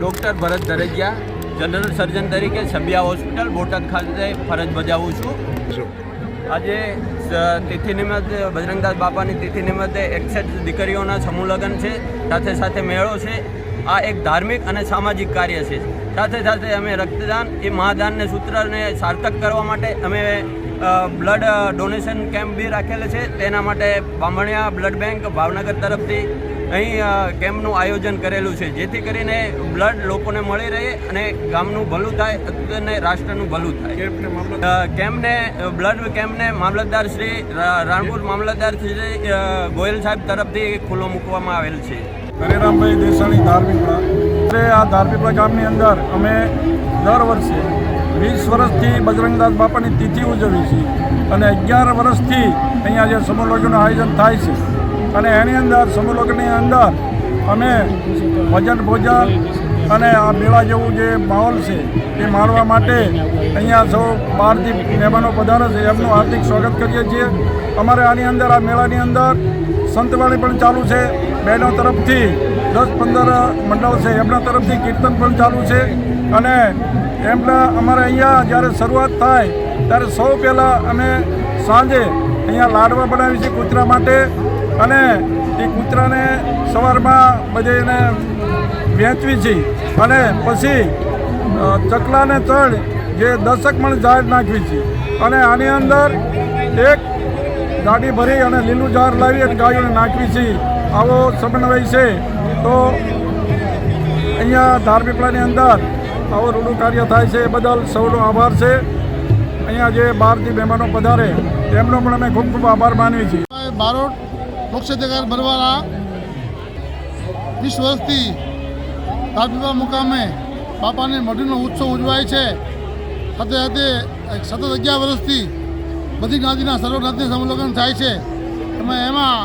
Doctor ભરત Dharajiya general સર્જન તરીકે છબિયા hospital Botad ખાતે ફરજ બજાવું છું. આજે તિથિ નિમિત્તે બજરંગદાસ બાપાની તિથિ નિમિત્તે એકસઠ દીકરીઓના સમૂહ લગ્ન છે સાથે સાથે મેળો છે. આ એક ધાર્મિક અને સામાજિક કાર્ય છે. સાથે સાથે અમે રક્તદાન એ મહાદાનને સૂત્રને સાર્થક કરવા માટે અમે બ્લડ ડોનેશન કેમ્પ બી રાખેલ છે. તેના માટે બામણિયા બ્લડ બેંક ભાવનગર તરફથી અહીં કેમ્પનું આયોજન કરેલું છે જેથી કરીને બ્લડ લોકોને મળી રહે અને ગામનું ભલું થાય અને રાષ્ટ્રનું ભલું થાય. કેમ્પને બ્લડ કેમ્પને મામલતદાર શ્રી રાણપુર મામલતદાર શ્રી ગોયલ સાહેબ તરફથી ખુલ્લો મૂકવામાં આવેલ છે. હરેરામભાઈ દેસાણી ધાર્મિકડા એટલે આ ધાર્મિકડા ગામની અંદર અમે દર વર્ષે વીસ વર્ષથી બજરંગદાસ બાપાની તિથિ ઉજવીએ છીએ. અને અગિયાર વર્ષથી અહીંયા જે સમૂહ આયોજન થાય છે અને એની અંદર સમૂહલગ્નની અંદર અમે ભજન ભોજન અને આ મેળા જેવું જે માહોલ છે, એ માણવા માટે અહીંયા સૌ બહારથી મહેમાનો પધારે છે. એમનું હાર્દિક સ્વાગત કરીએ છીએ. અમારે આની અંદર, આ મેળાની અંદર સંતવાણી પણ ચાલુ છે. બહેનો તરફથી દસ પંદર મંડળ છે, એમના તરફથી કીર્તન પણ ચાલુ છે. અને એમના અમારે અહીંયા જ્યારે શરૂઆત થાય, ત્યારે સૌ પહેલાં અમે સાંજે અહીંયા લાડવા બનાવી છે કૂતરા માટે. અને એ કૂતરાને સવારમાં બધે એને વેચવી છે. અને પછી ચકલાને તળ જે દશક મણ ઝાડ નાખવી છે. અને આની અંદર એક ગાડી ભરી અને લીલું ઝાડ લાવી અને ગાયોને નાખવી છે. આવો સમન્વય છે. તો અહીંયા ધારપીપળાની અંદર આવો રૂડું કાર્ય થાય છે. એ બદલ સૌનો આભાર છે. અહીંયા જે બહારથી મહેમાનો પધારે, તેમનો પણ અમે ખૂબ ખૂબ આભાર માનીએ છીએ. બારોટ લોકસત્યાગાર બરવાળા વીસ વર્ષથી તાજપીપા મુકામે બાપાની મઢીનો ઉત્સવ ઉજવાય છે. સાથે સાથે સતત અગિયાર વર્ષથી બધી જ્ઞાતિના સર્વજ્ઞાતિના સંલગ્ન થાય છે. એમાં એમાં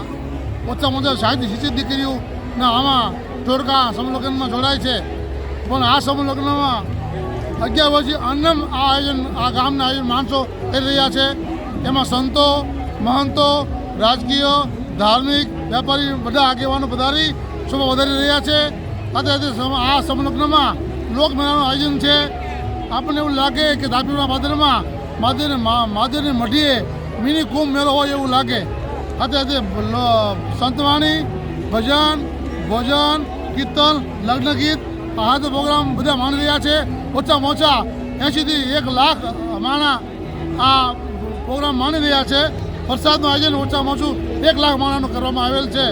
ઓછામાં ઓછા સાહીઠ સિત્તેર દીકરીઓના આમાં જોડકા સમલોકનમાં જોડાય છે. પણ આ સમલોકનમાં અગિયાર વર્ષથી અન્નમ આ આયોજન, આ ગામના આયોજન માણસો કરી રહ્યા છે. એમાં સંતો, મહંતો, રાજકીય ધાર્મિક વેપારી બધા આગેવાનો પધારી શોભા વધારી રહ્યા છે. સાથે સાથે આ સંલગ્નમાં લોકમેળાનું આયોજન છે. આપણને એવું લાગે કે દાપીના પાદરમાં મહાદેવને મહાદેવની મઢીએ મિની કુંભ મેળો હોય એવું લાગે. સાથે સાથે સંતવાણી, ભજન, ભોજન, કીર્તન, લગ્ન ગીત આ તો પ્રોગ્રામ બધા માણી રહ્યા છે. ઓછામાં ઓછા એંશીથી એક લાખ માણા આ પ્રોગ્રામ માણી રહ્યા છે. વરસાદનું આયોજન ઓછામાં ઓછું એક લાખ માણસનું કરવામાં આવેલ છે.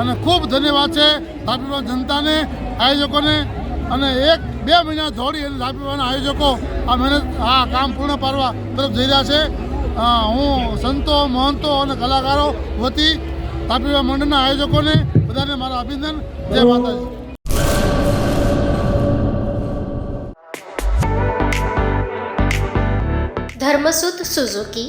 અને ખૂબ ધન્યવાદ છે તાપીમાં જનતાને, આયોજકોને. અને એક, બે મહિના દોડી અને તાપીવાના આયોજકો આ મહેનત, આ કામ પૂર્ણ પાડવા તરફ જઈ રહ્યા છે. હું સંતો, મહંતો અને કલાકારો વતી તાપીવા મંડળના આયોજકોને બધાને મારા અભિનંદન. જય માતાજી. Dharmasut Suzuki